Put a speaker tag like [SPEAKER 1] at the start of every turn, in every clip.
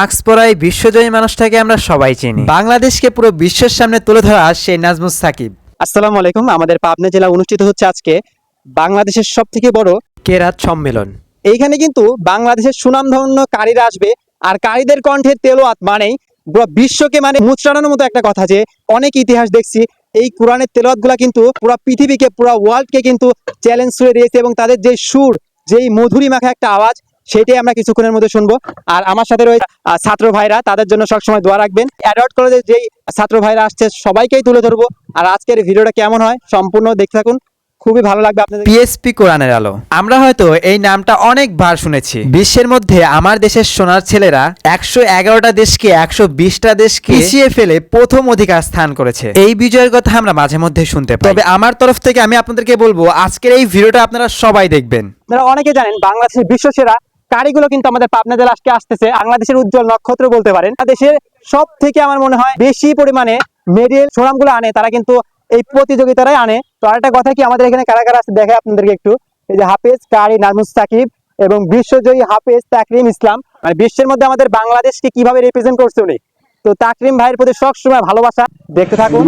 [SPEAKER 1] Mask পরাই বিশ্বজয়ী মানুষটাকে আমরা সবাই চিনি। বাংলাদেশকে পুরো বিশ্বের সামনে তুলে ধরা সেই নাজমুস সাকিব।
[SPEAKER 2] আসসালামু আলাইকুম আমাদের পাবনা জেলা অনুষ্ঠিত হচ্ছে আজকে বাংলাদেশের সব থেকে বড়
[SPEAKER 1] কেরাত সম্মেলন।
[SPEAKER 2] এইখানে কিন্তু বাংলাদেশের সুনামধন্য কারীরা আসবে আর কারীদের কণ্ঠে তেলোয়াত মানেই পুরো বিশ্বকে মানে মুচড়ানোর মতো একটা কথা যে অনেক ইতিহাস দেখছি। এই কোরআনের তেলোয়াতগুলা কিন্তু পুরো পৃথিবীকে পুরো ওয়ার্ল্ডকে কিন্তু চ্যালেঞ্জ করে দিয়েছে এবং তাদের যে সুর যেই মধুরি মাখা একটা আওয়াজ সেটাই আমরা কিছুক্ষণের মধ্যে শুনব। আর আমার সাথে রয়েছে ছাত্র ভাইরা তাদের জন্য সবসময় দোয়া রাখবেন। অ্যাডাল্ট কলেজের যেই ছাত্র ভাইরা আসছে সবাইকেই তুলে ধরবো। আর আজকের ভিডিওটা কেমন হয় সম্পূর্ণ দেখতে থাকুন। খুবই ভালো লাগবে আপনাদের।
[SPEAKER 1] পিএসপি কোরআনের আলো। আমরা হয়তো এই নামটা অনেকবার শুনেছি। বিশ্বের মধ্যে আমার দেশের সোনার ছেলেরা একশো এগারোটা দেশকে একশো বিশটা দেশকে পিছিয়ে ফেলে প্রথম অধিকার স্থান করেছে। এই বিজয়ের কথা আমরা মাঝে মধ্যে শুনতে পাই। তবে আমার তরফ থেকে আমি আপনাদেরকে বলব আজকের এই ভিডিওটা আপনারা সবাই দেখবেন।
[SPEAKER 2] আপনারা অনেকে জানেন বাংলাদেশের বিশ্বসেরা কারিগুলো কিন্তু আমাদের পাবনা জেলা আজকে আসতেছে। বাংলাদেশের উজ্জ্বল নক্ষত্র বলতে পারেন। দেশের সব থেকে আমার মনে হয় বেশি পরিমাণে মেডেল সুনামগুলো আনে, তারা কিন্তু এই প্রতিযোগিতারাই আনে। তো আরেকটা কথা কি, আমাদের এখানে কারা কারা আছে দেখে আপনাদেরকে একটু। এই যে হাফেজ, কারি, নাজমুস সাকিব এবং বিশ্বজয়ী হাফেজ তাকরিম ইসলাম। মানে বিশ্বের মধ্যে আমাদের বাংলাদেশকে কীভাবে রিপ্রেজেন্ট করছে উনি? তো তাকরিম ভাইয়ের প্রতি সবসময় ভালোবাসা। দেখতে থাকুন।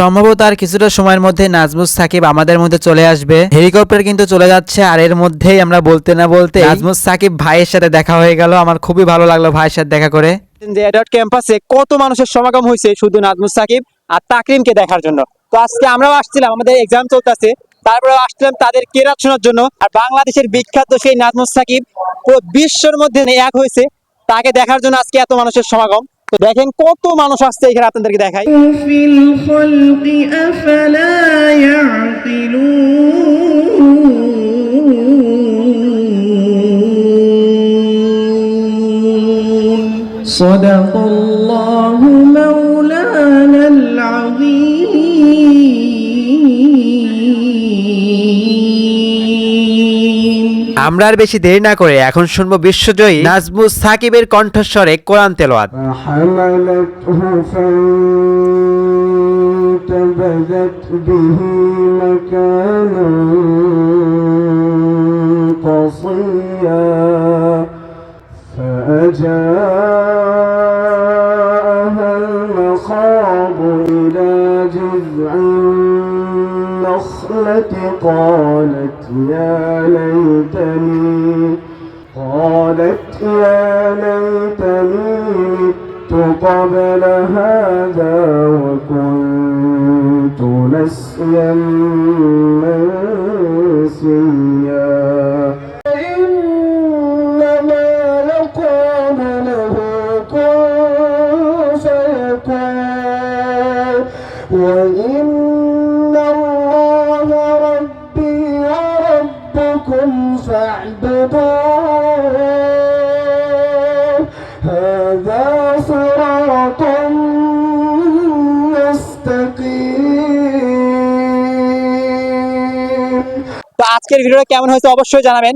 [SPEAKER 1] সম্ভবত আর কিছুটা সময়ের মধ্যে নাজমুস সাকিব আমাদের মধ্যে চলে আসবে। হেলিকপ্টার কিন্তু চলে যাচ্ছে আর এর মধ্যেই আমরা বলতে না বলতে নাজমুস সাকিব ভাইয়ের সাথে দেখা হয়ে গেল। আমার খুবই ভালো লাগল ভাইয়ের সাথে দেখা করে।
[SPEAKER 2] ক্যাম্পাসে কত মানুষের সমাগম হয়েছে শুধু নাজমুস সাকিব আর তাকরিমকে দেখার জন্য। তো আজকে আমরাও আসছিলাম, আমাদের এক্সাম চলতেছে। তারপরে আসছিলাম তাদের কেরাত শোনার জন্য। আর বাংলাদেশের বিখ্যাত সেই নাজমুস সাকিব পুরো বিশ্বের মধ্যে এক হয়েছে। তাকে দেখার জন্য আজকে এত মানুষের সমাগম। তো দেখেন কত মানুষ আসছে এখানে আপনাদেরকে দেখাই
[SPEAKER 3] في الخلق أفلا يعقلون صدق الله مولانا
[SPEAKER 1] আমরা আর বেশি দেরি না করে এখন শুনবো বিশ্বজয়ী নাজমুস সাকিবের কণ্ঠস্বরে কোরআন তেলাওয়াত
[SPEAKER 4] فحملته فانتبذت به مكانا قصيا فأجاءها المخاض النخلة قالت يا ليتني قالت يا ليتني مت قبل هذا وكنت نسيا منسيا وربكم فاعبدوه هذا صراط مستقيم
[SPEAKER 2] তো আজকের ভিডিওটা কেমন হয়েছে অবশ্যই জানাবেন